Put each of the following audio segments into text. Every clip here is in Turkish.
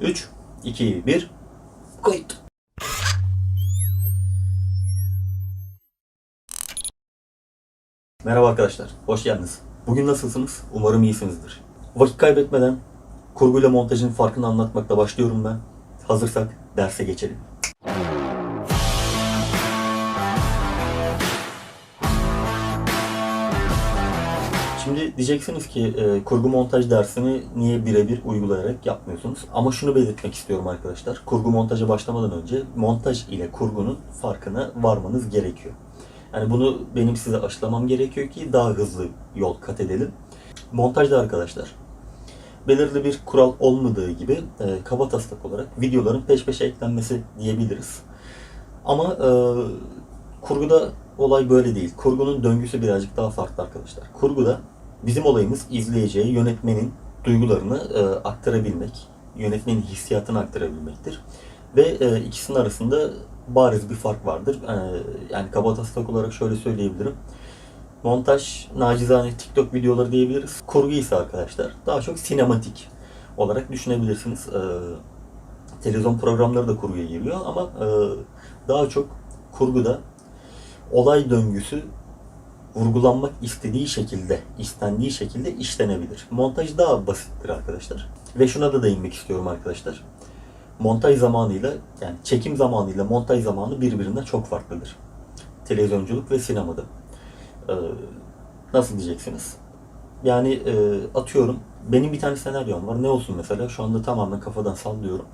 3, 2, 1. Kayıt. Merhaba arkadaşlar, hoş geldiniz. Bugün nasılsınız? Umarım iyisinizdir. Vakit kaybetmeden kurguyla montajın farkını anlatmakla başlıyorum ben. Hazırsak derse geçelim. Şimdi diyeceksiniz ki e, kurgu montaj dersini niye birebir uygulayarak yapmıyorsunuz? Ama şunu belirtmek istiyorum arkadaşlar. Kurgu montaja başlamadan önce montaj ile kurgunun farkına varmanız gerekiyor. Yani bunu benim size aşılamam gerekiyor ki daha hızlı yol kat edelim. Montajda arkadaşlar belirli bir kural olmadığı gibi e, kaba taslak olarak videoların peş peşe eklenmesi diyebiliriz. Ama e, kurguda olay böyle değil. Kurgunun döngüsü birazcık daha farklı arkadaşlar. Kurguda bizim olayımız izleyiciye yönetmenin duygularını e, aktarabilmek, yönetmenin hissiyatını aktarabilmektir. Ve e, ikisinin arasında bariz bir fark vardır. E, yani kaba taslak olarak şöyle söyleyebilirim. Montaj nacizane TikTok videoları diyebiliriz. Kurgu ise arkadaşlar daha çok sinematik olarak düşünebilirsiniz. E, televizyon programları da kurguya giriyor ama e, daha çok kurguda olay döngüsü vurgulanmak istediği şekilde, istendiği şekilde işlenebilir. Montaj daha basittir arkadaşlar. Ve şuna da değinmek istiyorum arkadaşlar. Montaj zamanıyla, yani çekim zamanıyla montaj zamanı birbirinden çok farklıdır. Televizyonculuk ve sinemada. Ee, nasıl diyeceksiniz? Yani e, atıyorum, benim bir tane senaryom var. Ne olsun mesela? Şu anda tamamen kafadan sallıyorum.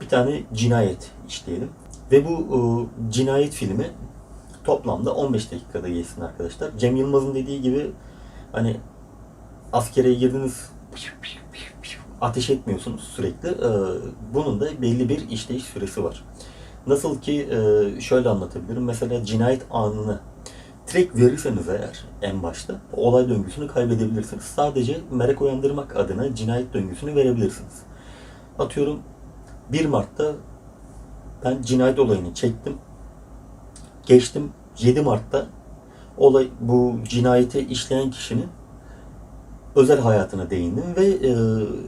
Bir tane cinayet işleyelim. Ve bu e, cinayet filmi toplamda 15 dakikada geçsin arkadaşlar. Cem Yılmaz'ın dediği gibi hani askere girdiniz ateş etmiyorsunuz sürekli. Ee, Bunun da belli bir işleyiş süresi var. Nasıl ki e, şöyle anlatabilirim. Mesela cinayet anını direkt verirseniz eğer en başta olay döngüsünü kaybedebilirsiniz. Sadece merak uyandırmak adına cinayet döngüsünü verebilirsiniz. Atıyorum 1 Mart'ta ben cinayet olayını çektim. Geçtim 7 Mart'ta olay bu cinayeti işleyen kişinin özel hayatına değindim ve e,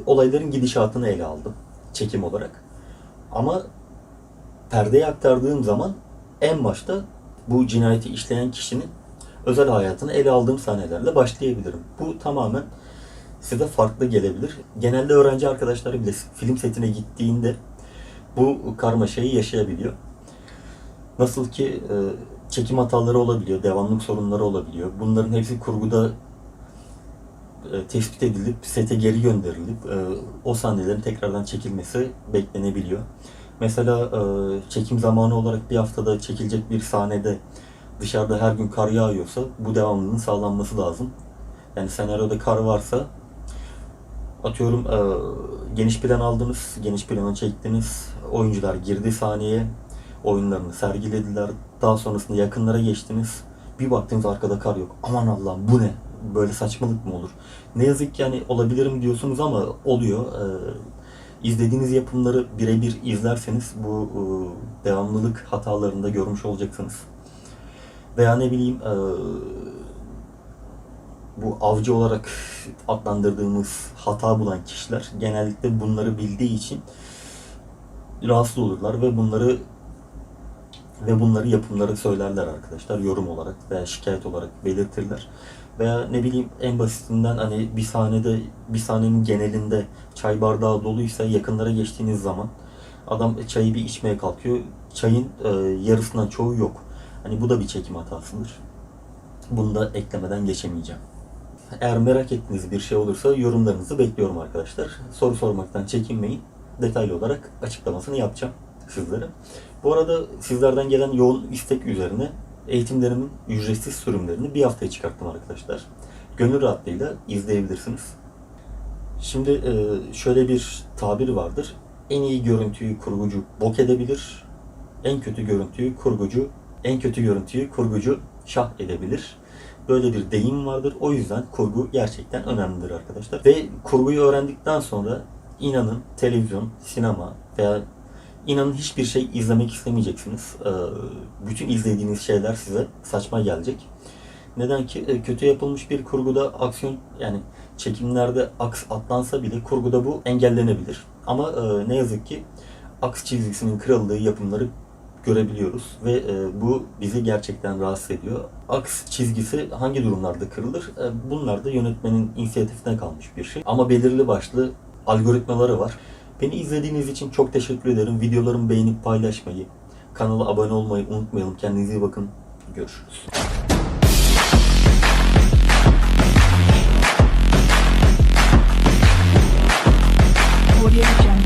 olayların gidişatını ele aldım çekim olarak. Ama perdeye aktardığım zaman en başta bu cinayeti işleyen kişinin özel hayatını ele aldığım sahnelerle başlayabilirim. Bu tamamen size farklı gelebilir. Genelde öğrenci arkadaşları bile film setine gittiğinde bu karmaşayı yaşayabiliyor. Nasıl ki e, çekim hataları olabiliyor, devamlık sorunları olabiliyor. Bunların hepsi kurguda e, tespit edilip sete geri gönderilip e, o sahnelerin tekrardan çekilmesi beklenebiliyor. Mesela e, çekim zamanı olarak bir haftada çekilecek bir sahnede dışarıda her gün kar yağıyorsa bu devamlılığın sağlanması lazım. Yani senaryoda kar varsa atıyorum geniş plan aldınız, geniş planı çektiniz, oyuncular girdi sahneye, oyunlarını sergilediler, daha sonrasında yakınlara geçtiniz, bir baktınız arkada kar yok. Aman Allah'ım bu ne? Böyle saçmalık mı olur? Ne yazık ki yani olabilirim diyorsunuz ama oluyor. Ee, izlediğiniz yapımları birebir izlerseniz bu e, devamlılık hatalarını da görmüş olacaksınız. Veya ne bileyim e, bu avcı olarak adlandırdığımız hata bulan kişiler genellikle bunları bildiği için rahatsız olurlar ve bunları ve bunları yapımları söylerler arkadaşlar yorum olarak veya şikayet olarak belirtirler. Veya ne bileyim en basitinden hani bir sahnede bir sahnenin genelinde çay bardağı doluysa yakınlara geçtiğiniz zaman adam çayı bir içmeye kalkıyor. Çayın e, yarısından çoğu yok. Hani bu da bir çekim hatasıdır. Bunu da eklemeden geçemeyeceğim. Eğer merak ettiğiniz bir şey olursa yorumlarınızı bekliyorum arkadaşlar. Soru sormaktan çekinmeyin. Detaylı olarak açıklamasını yapacağım sizlere. Bu arada sizlerden gelen yoğun istek üzerine eğitimlerimin ücretsiz sürümlerini bir haftaya çıkarttım arkadaşlar. Gönül rahatlığıyla izleyebilirsiniz. Şimdi e, şöyle bir tabir vardır. En iyi görüntüyü kurgucu bok edebilir. En kötü görüntüyü kurgucu, en kötü görüntüyü kurgucu şah edebilir. Böyle bir deyim vardır. O yüzden kurgu gerçekten önemlidir arkadaşlar. Ve kurguyu öğrendikten sonra inanın televizyon, sinema veya inanın hiçbir şey izlemek istemeyeceksiniz. Ee, Bütün izlediğiniz şeyler size saçma gelecek. Neden ki e, kötü yapılmış bir kurguda aksiyon yani çekimlerde aks atlansa bile kurguda bu engellenebilir. Ama e, ne yazık ki aks çizgisinin kırıldığı yapımları görebiliyoruz ve e, bu bizi gerçekten rahatsız ediyor. Aks çizgisi hangi durumlarda kırılır? Bunlar da yönetmenin inisiyatifine kalmış bir şey. Ama belirli başlı algoritmaları var. Beni izlediğiniz için çok teşekkür ederim. Videolarımı beğenip paylaşmayı, kanala abone olmayı unutmayalım. Kendinize iyi bakın. Görüşürüz. Audio Jungle.